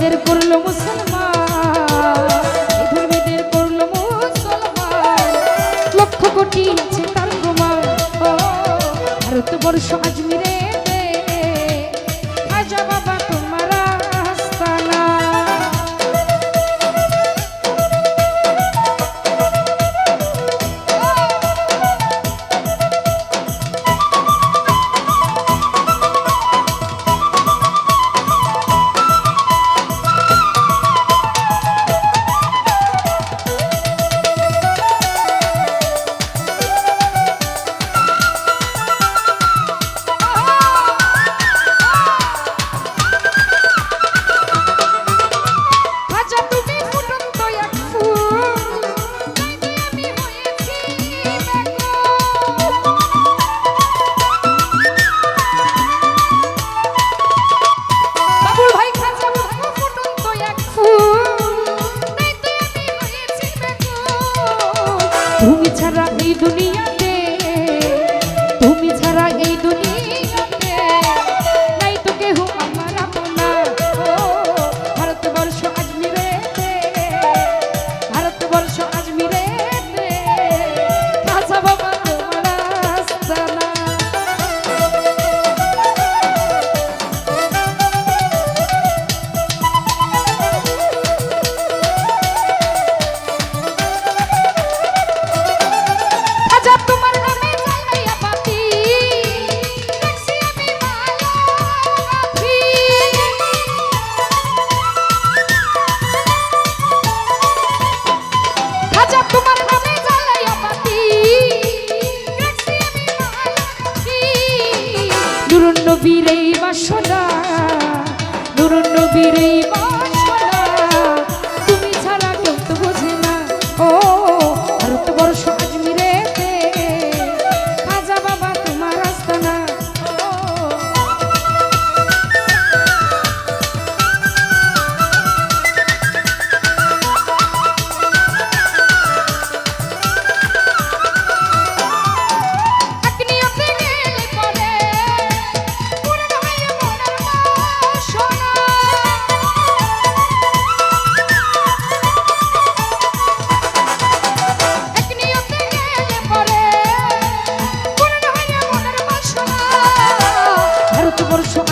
নিজের করল মুসলমান। ধর্মীদের করল মুসলমান। লক্ষ কোটি আছে তার প্রমাণ। ভারতবর্ষ আজমিরে দুনিয়া নবীর এই বাসনা নুরুন নবীর আমার সব